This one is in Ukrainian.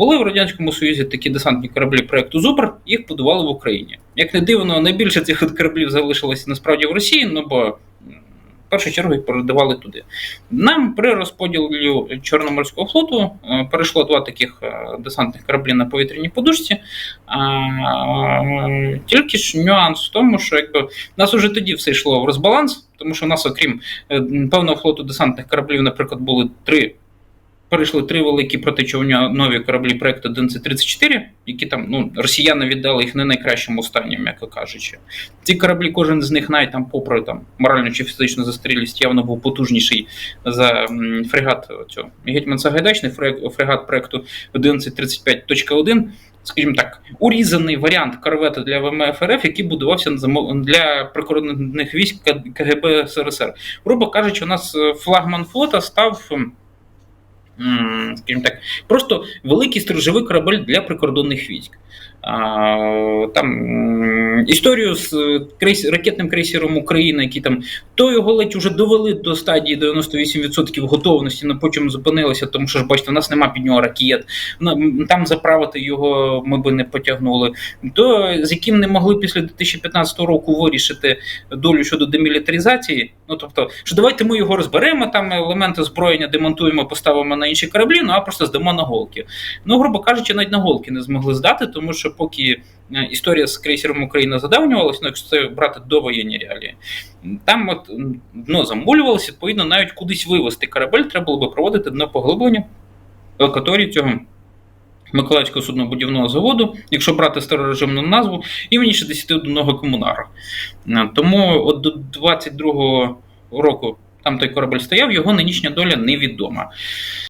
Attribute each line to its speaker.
Speaker 1: Були в радянському союзі такі десантні кораблі проекту Зубр, їх будували в Україні. Як не дивно, найбільше цих кораблів залишилося насправді в Росії, ну бо в першу чергу їх передавали туди. Нам при розподілі Чорноморського флоту е, перейшло два таких е, десантних кораблі на повітряній подушці. Тільки ж нюанс в тому, що якби нас уже тоді все йшло в розбаланс, тому що в нас, окрім е, певного флоту десантних кораблів, наприклад, були три. Перейшли три великі протичовнові кораблі проекту 1134, які там ну, росіяни віддали їх не найкращому стані, м'яко кажучи. Ці кораблі, кожен з них, навіть там, попри там моральну чи фізичну застрілість, явно був потужніший за фрегат цього Гетьман Сагайдачний фрег- фрегат проекту 1135.1 скажімо так, урізаний варіант корвета для ВМФ РФ, який будувався замов- для прикордонних військ КГБ СРСР. Грубо кажучи, у нас е, флагман флота став. Скажімо так, просто великий сторожовий корабель для прикордонних військ. Там історію з е, ракетним крейсером України, який там то його ледь уже довели до стадії 98% готовності, але потім зупинилися, тому що ж бачите, у нас нема під нього ракет. Там заправити його ми би не потягнули. То з яким не могли після 2015 року вирішити долю щодо демілітаризації. Ну тобто, що давайте ми його розберемо, там елементи озброєння демонтуємо, поставимо на інші кораблі, ну а просто здамо на голки. Ну, грубо кажучи, навіть на голки не змогли здати, тому що поки е, історія з крейсером Україна задавнювалася, ну якщо це брати довоєнні реалії, там от дно замулювалося, відповідно, навіть кудись вивести корабель, треба було би проводити дно поглиблення в цього. Миколаївського суднобудівного заводу, якщо брати старорежимну назву, імені 61 комунара. Е, Тому от до 22-го року там той корабель стояв, його нинішня доля невідома.